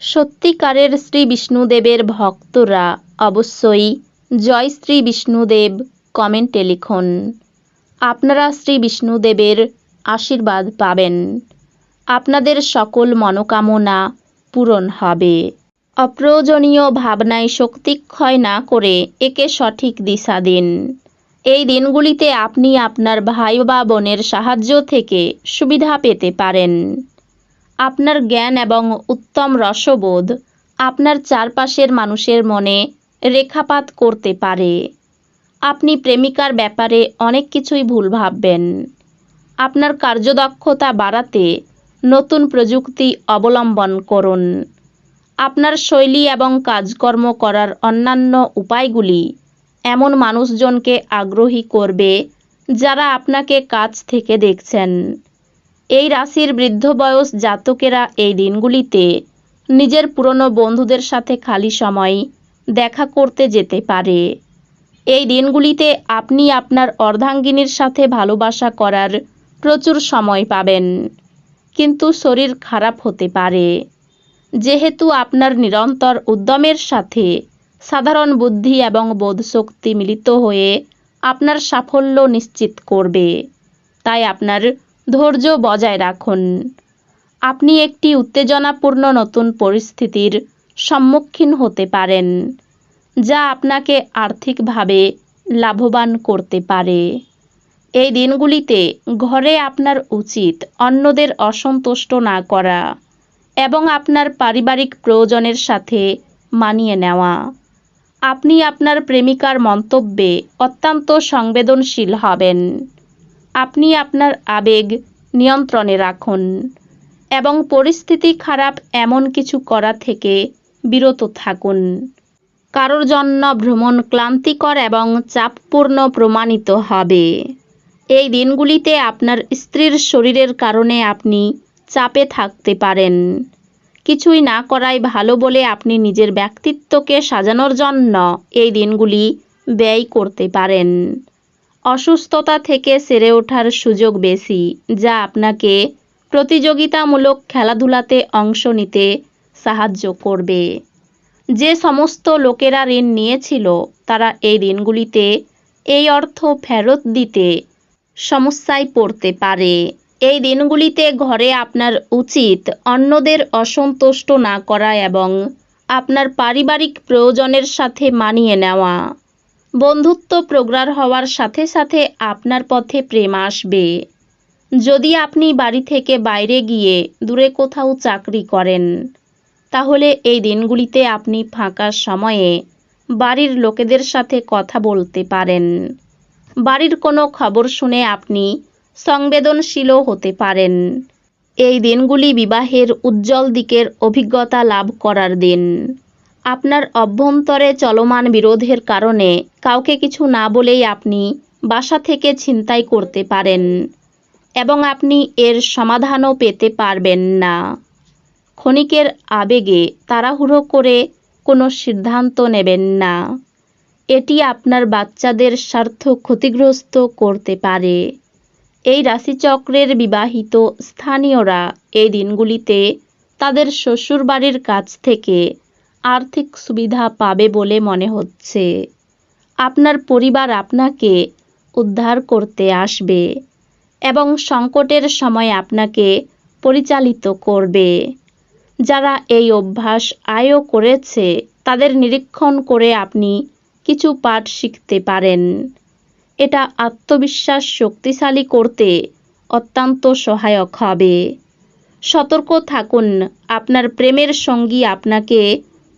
সত্যিকারের শ্রী বিষ্ণুদেবের ভক্তরা অবশ্যই জয় শ্রী বিষ্ণুদেব কমেন্টে লিখুন। আপনারা শ্রী বিষ্ণুদেবের আশীর্বাদ পাবেন। আপনাদের সকল মনোকামনা পূরণ হবে। অপ্রয়োজনীয় ভাবনায় শক্তিক্ষয় না করে একে সঠিক দিশা দিন। এই দিনগুলিতে আপনি আপনার ভাই বা বোনের সাহায্য থেকে সুবিধা পেতে পারেন। আপনার জ্ঞান এবং উত্তম রসবোধ আপনার চারপাশের মানুষের মনে রেখাপাত করতে পারে। আপনি প্রেমিকার ব্যাপারে অনেক কিছুই ভুল ভাববেন। আপনার কার্যদক্ষতা বাড়াতে নতুন প্রযুক্তি অবলম্বন করুন। আপনার শৈলী এবং কাজকর্ম করার অন্যান্য উপায়গুলি এমন মানুষজনকে আগ্রহী করবে যারা আপনাকে কাছ থেকে দেখছেন। এই রাশির বৃদ্ধ বয়স জাতকেরা এই দিনগুলিতে নিজের পুরনো বন্ধুদের সাথে খালি সময় দেখা করতে যেতে পারে। এই দিনগুলিতে আপনি আপনার অর্ধাঙ্গিনীর সাথে ভালোবাসা করার প্রচুর সময় পাবেন। কিন্তু শরীর খারাপ হতে পারে। যেহেতু আপনার নিরন্তর উদ্যমের সাথে সাধারণ বুদ্ধি এবং বোধশক্তি মিলিত হয়ে আপনার সাফল্য নিশ্চিত করবে। তাই আপনার ধৈর্য বজায় রাখুন। আপনি একটি উত্তেজনাপূর্ণ নতুন পরিস্থিতির সম্মুখীন হতে পারেন, যা আপনাকে আর্থিকভাবে লাভবান করতে পারে। এই দিনগুলিতে ঘরে আপনার উচিত অন্যদের অসন্তুষ্ট না করা এবং আপনার পারিবারিক প্রয়োজনের সাথে মানিয়ে নেওয়া। আপনি আপনার প্রেমিকার মন্তব্যে অত্যন্ত সংবেদনশীল হবেন। আপনি আপনার আবেগ নিয়ন্ত্রণে রাখুন এবং পরিস্থিতি খারাপ এমন কিছু করা থেকে বিরত থাকুন। কারোর জন্য ভ্রমণ ক্লান্তিকর এবং চাপপূর্ণ প্রমাণিত হবে। এই দিনগুলিতে আপনার স্ত্রীর শরীরের কারণে আপনি চাপে থাকতে পারেন। কিছুই না করাই ভালো বলে আপনি নিজের ব্যক্তিত্বকে সাজানোর জন্য এই দিনগুলি ব্যয় করতে পারেন। অসুস্থতা থেকে সেরে ওঠার সুযোগ বেশি, যা আপনাকে প্রতিযোগিতামূলক খেলাধুলাতে অংশ নিতে সাহায্য করবে। যে সমস্ত লোকেরা ঋণ নিয়েছিল, তারা এই দিনগুলিতে এই অর্থ ফেরত দিতে সমস্যায় পড়তে পারে। এই দিনগুলিতে ঘরে আপনার উচিত অন্যদের অসন্তুষ্ট না করা এবং আপনার পারিবারিক প্রয়োজনের সাথে মানিয়ে নেওয়া। বন্ধুত্ব প্রগাঢ় হওয়ার সাথে সাথে আপনার পথে প্রেম আসবে। যদি আপনি বাড়ি থেকে বাইরে গিয়ে দূরে কোথাও চাকরি করেন, তাহলে এই দিনগুলিতে আপনি ফাঁকা সময়ে বাড়ির লোকেদের সাথে কথা বলতে পারেন। বাড়ির কোনো খবর শুনে আপনি সংবেদনশীলও হতে পারেন। এই দিনগুলি বিবাহের উজ্জ্বল দিকের অভিজ্ঞতা লাভ করার দিন। আপনার অভ্যন্তরে চলমান বিরোধের কারণে কাউকে কিছু না বলেই আপনি বাসা থেকে ছিনতাই করতে পারেন এবং আপনি এর সমাধানও পেতে পারবেন না। ক্ষণিকের আবেগে তাড়াহুড়ো করে কোনো সিদ্ধান্ত নেবেন না। এটি আপনার বাচ্চাদের স্বার্থ ক্ষতিগ্রস্ত করতে পারে। এই রাশিচক্রের বিবাহিত স্থানীয়রা এই দিনগুলিতে তাদের শ্বশুরবাড়ির কাছ থেকে আর্থিক সুবিধা পাবে বলে মনে হচ্ছে। আপনার পরিবার আপনাকে উদ্ধার করতে আসবে এবং সংকটের সময় আপনাকে পরিচালিত করবে। যারা এই অভ্যাস আয়ও করেছে, তাদের নিরীক্ষণ করে আপনি কিছু পাঠ শিখতে পারেন। এটা আত্মবিশ্বাস শক্তিশালী করতে অত্যন্ত সহায়ক হবে। সতর্ক থাকুন, আপনার প্রেমের সঙ্গী আপনাকে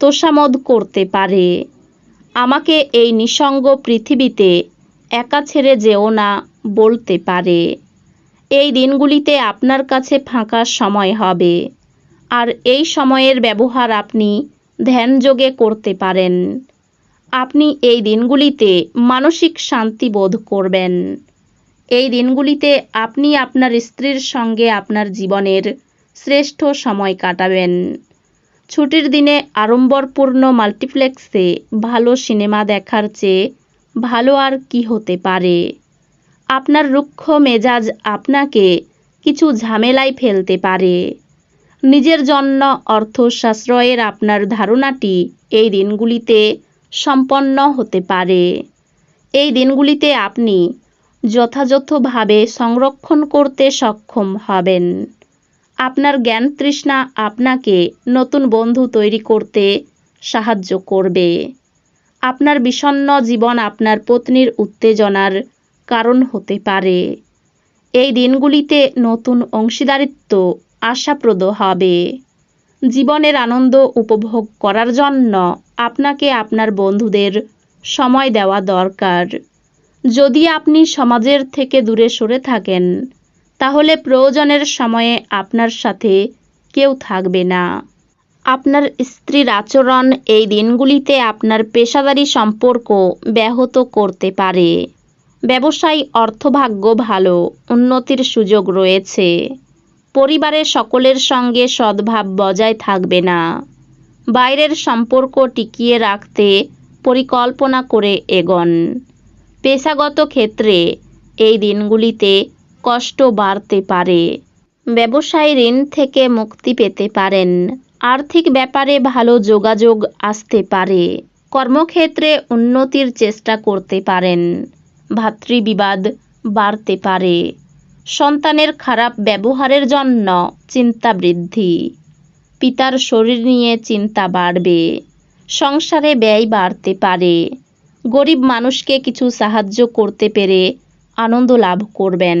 তোষামদ করতে পারে। আমাকে এই নিসঙ্গ পৃথিবীতে একা ছেড়ে যেও না বলতে পারে। এই দিনগুলিতে আপনার কাছে ফাঁকা সময় হবে। আর এই সময়ের ব্যবহার আপনি ধ্যানযোগে করতে পারেন। আপনি এই দিনগুলিতে মানসিক শান্তি বোধ করবেন। এই দিনগুলিতে আপনি আপনার স্ত্রীর সঙ্গে আপনার জীবনের শ্রেষ্ঠ সময় কাটাবেন। ছুটির দিনে আড়ম্বরপূর্ণ মাল্টিপ্লেক্সে ভালো সিনেমা দেখার চেয়ে ভালো আর কি হতে পারে? আপনার রুক্ষ মেজাজ আপনাকে কিছু ঝামেলায় ফেলতে পারে। নিজের জন্য অর্থ সাশ্রয়ের আপনার ধারণাটি এই দিনগুলিতে সম্পন্ন হতে পারে। এই দিনগুলিতে আপনি যথাযথভাবে সংরক্ষণ করতে সক্ষম হবেন। আপনার জ্ঞান তৃষ্ণা আপনাকে নতুন বন্ধু তৈরি করতে সাহায্য করবে। আপনার বিষণ্ণ জীবন আপনার পত্নীর উত্তেজনার কারণ হতে পারে। এই দিনগুলিতে নতুন অংশীদারিত্ব আশাপ্রদ হবে। জীবনের আনন্দ উপভোগ করার জন্য আপনাকে আপনার বন্ধুদের সময় দেওয়া দরকার। যদি আপনি সমাজের থেকে দূরে সরে থাকেন তাহলে প্রয়োজনের সময়ে আপনার সাথে কেউ থাকবে না। আপনার স্ত্রীর আচরণ এই দিনগুলিতে আপনার পেশাদারি সম্পর্ক ব্যাহত করতে পারে। ব্যবসায়ী অর্থভাগ্য ভালো, উন্নতির সুযোগ রয়েছে। পরিবারের সকলের সঙ্গে সদ্ভাব বজায় থাকবে না। বাইরের সম্পর্ক টিকিয়ে রাখতে পরিকল্পনা করে এগোন। পেশাগত ক্ষেত্রে এই দিনগুলিতে কষ্ট বাড়তে পারে। ব্যবসায় ঋণ থেকে মুক্তি পেতে পারেন। আর্থিক ব্যাপারে ভালো যোগাযোগ আসতে পারে। কর্মক্ষেত্রে উন্নতির চেষ্টা করতে পারেন। ভাতৃবিবাদ বাড়তে পারে। সন্তানের খারাপ ব্যবহারের জন্য চিন্তা বৃদ্ধি। পিতার শরীর নিয়ে চিন্তা বাড়বে। সংসারে ব্যয় বাড়তে পারে। গরিব মানুষকে কিছু সাহায্য করতে পেরে আনন্দ লাভ করবেন।